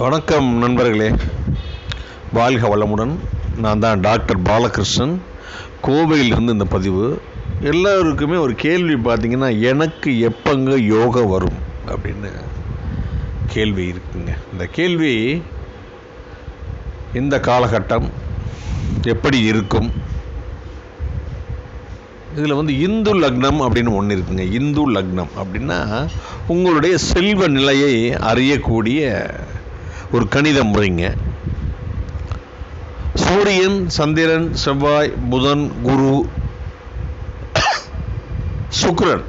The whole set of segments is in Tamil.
வணக்கம் நண்பர்களே. வாழ்க வளமுடன். நான் தான் டாக்டர் பாலகிருஷ்ணன். கோவையிலிருந்து இந்த பதிவு. எல்லாருக்குமே ஒரு கேள்வி பார்த்திங்கன்னா எனக்கு எப்பங்க யோகா வரும்? அப்படின்னு கேள்வி இருக்குங்க. இந்த கேள்வி இந்த காலகட்டம் எப்படி இருக்கும்? இதில் வந்து இந்து லக்னம் அப்படின்னு ஒன்று இருக்குங்க. இந்து லக்னம் அப்படின்னா உங்களுடைய செல்வ நிலையை அறியக்கூடிய ஒரு கணித முறைங்க. சூரியன் சந்திரன் செவ்வாய் புதன் குரு சுக்ரன்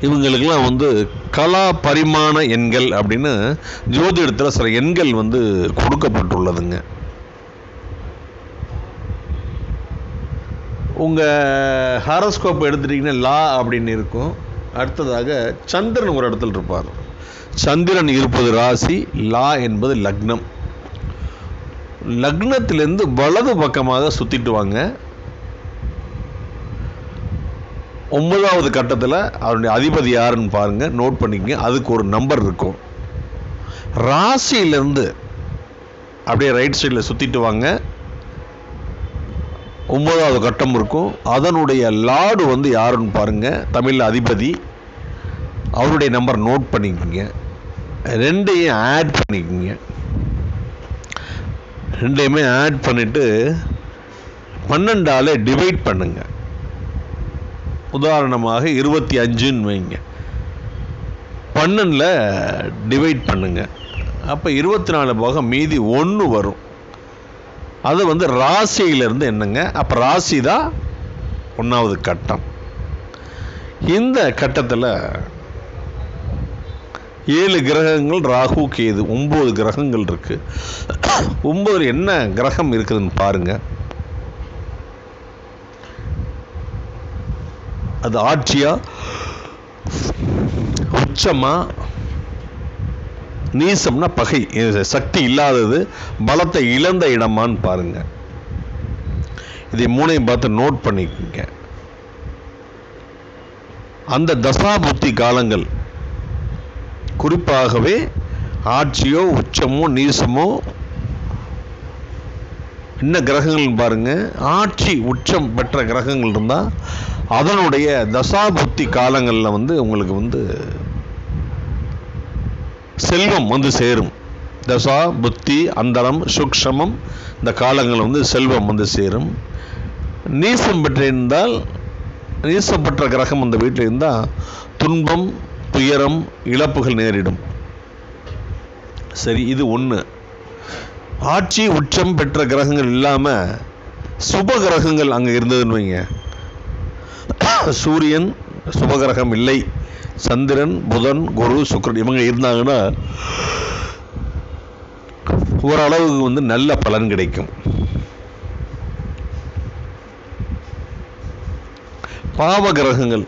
இவங்களுக்கெல்லாம் வந்து கலா பரிமாண எண்கள் அப்படின்னு ஜோதிடத்தில் சில எண்கள் வந்து கொடுக்கப்பட்டுள்ளதுங்க. உங்கள் ஹாரோஸ்கோப் எடுத்துட்டிங்கன்னா லா அப்படின்னு இருக்கும். அடுத்ததாக சந்திரன் ஒரு இடத்துல இருப்பார். சந்திரன் இருப்பது ராசி லா என்பது லக்னம். லக்னத்திலேருந்து வலது பக்கமாக சுற்றிட்டு வாங்க. ஒன்பதாவது கட்டத்தில் அவருடைய அதிபதி யாருன்னு பாருங்கள் நோட் பண்ணிக்கங்க அதுக்கு ஒரு நம்பர் இருக்கும். ராசியிலேருந்து அப்படியே ரைட் சைடில் சுற்றிட்டு வாங்க. ஒன்பதாவது கட்டம் இருக்கும். அதனுடைய லாடு வந்து யாருன்னு பாருங்கள் தமிழில் அதிபதி. அவருடைய நம்பர் நோட் பண்ணிக்கோங்க. ரெண்டையும் ஆட் பண்ணிக்கோங்க. ரெண்டையுமே ஆட் பண்ணிவிட்டு பன்னெண்டால் டிவைட் பண்ணுங்க. உதாரணமாக இருபத்தி அஞ்சுன்னு வைங்க. பன்னெண்டில் டிவைட் பண்ணுங்க. அப்போ இருபத்தி நாலு போக மீதி ஒன்று வரும். அது வந்து ராசியிலேருந்து என்னங்க? அப்போ ராசி தான் ஒன்றாவது கட்டம். இந்த கட்டத்தில் ஏழு கிரகங்கள் ராகு கேது ஒம்பது கிரகங்கள் இருக்கு. ஒம்பது என்ன கிரகம் இருக்குதுன்னு பாருங்க. அது ஆட்சியா? உச்சமா? நீசம்னா பகை சக்தி இல்லாதது பலத்தை இழந்த இடமான்னு பாருங்க. இதை மூணையும் பார்த்து நோட் பண்ணிக்கோங்க. அந்த தசாபுத்தி காலங்கள் குறிப்பாகவே ஆட்சியோ உச்சமோ நீசமோ என்ன கிரகங்கள் பாருங்க ஆட்சி உச்சம் பெற்ற கிரகங்கள் இருந்தால் அதனுடைய தசாபுத்தி காலங்களில் வந்து உங்களுக்கு வந்து செல்வம் வந்து சேரும். தசா புத்தி அந்தரம் சுக்ஷமம் இந்த காலங்களில் வந்து செல்வம் வந்து சேரும். நீசம் பெற்றிருந்தால் நீசப்பட்ட கிரகம் அந்த வீட்டில் இருந்தால் துன்பம் துயரம் இழப்புகள் நேரிடும். சரி இது ஒன்று ஆட்சி உச்சம் பெற்ற கிரகங்கள் இல்லாமல் சுப கிரகங்கள் அங்கே இருந்ததுன்னு வைங்க. சூரியன் சுபகிரகம் இல்லை. சந்திரன் புதன் குரு சுக்கரன் இவங்க இருந்தாங்கன்னா ஓரளவுக்கு வந்து நல்ல பலன் கிடைக்கும். பாவ கிரகங்கள்.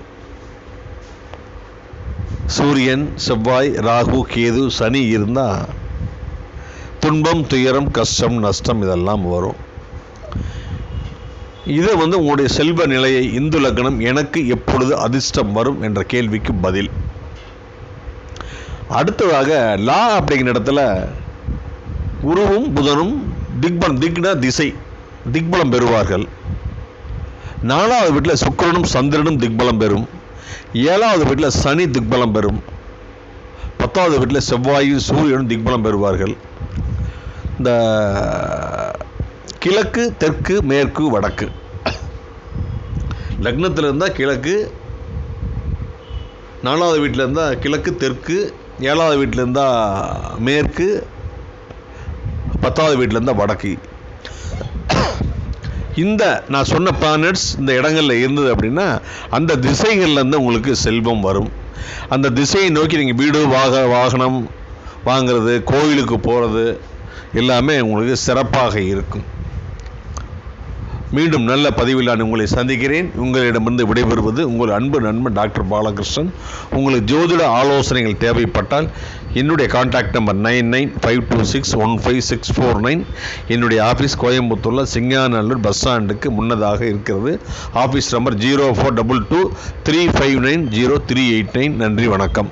சூரியன் செவ்வாய் ராகு கேது சனி இருந்தால் துன்பம் துயரம் கஷ்டம் நஷ்டம் இதெல்லாம் வரும். இதை வந்து உங்களுடைய செல்வ நிலையை இந்து லக்னம் எனக்கு எப்பொழுது அதிர்ஷ்டம் வரும் என்ற கேள்விக்கு பதில். அடுத்ததாக லா அப்படிங்கிற இடத்துல குருவும் புதனும் திக்பலம் திக்னா திசை திக்பலம் பெறுவார்கள். நாலாவது வீட்டில் சுக்கரனும் சந்திரனும் திக்பலம் பெறும். ஏழாவது வீட்டில் சனி திக்பலம் பெறும். பத்தாவது வீட்டில் செவ்வாயும் சூரியனும் திக்பலம் பெறுவார்கள். இந்த கிழக்கு தெற்கு மேற்கு வடக்கு. லக்னத்தில் இருந்தால் கிழக்கு நாலாவது வீட்டில் இருந்தால் கிழக்கு தெற்கு ஏழாவது வீட்டில் இருந்தால் மேற்கு பத்தாவது வீட்டில் இருந்தால் வடக்கு. இந்த நான் சொன்ன பிளானட்ஸ் இந்த இடங்களில் இருந்தது அப்படின்னா அந்த திசைகள்லேருந்து உங்களுக்கு செல்வம் வரும். அந்த திசையை நோக்கி நீங்கள் வீடு வாக வாகனம் வாங்கிறது கோவிலுக்கு போகிறது எல்லாமே உங்களுக்கு சிறப்பாக இருக்கும். மீண்டும் நல்ல பதிவில் நான் உங்களை சந்திக்கிறேன். உங்களிடமிருந்து விடைபெறுவது உங்கள் அன்பு நண்பன் டாக்டர் பாலகிருஷ்ணன். உங்களுக்கு ஜோதிட ஆலோசனைகள் தேவைப்பட்டால் என்னுடைய contact number nine nine five two six one five six four nine. என்னுடைய ஆஃபீஸ் கோயம்புத்தூரில் சிங்காநல்லூர் பஸ் ஸ்டாண்டுக்கு முன்னதாக இருக்கிறது. Office number zero four double two three five nine zero three eight nine நன்றி வணக்கம்.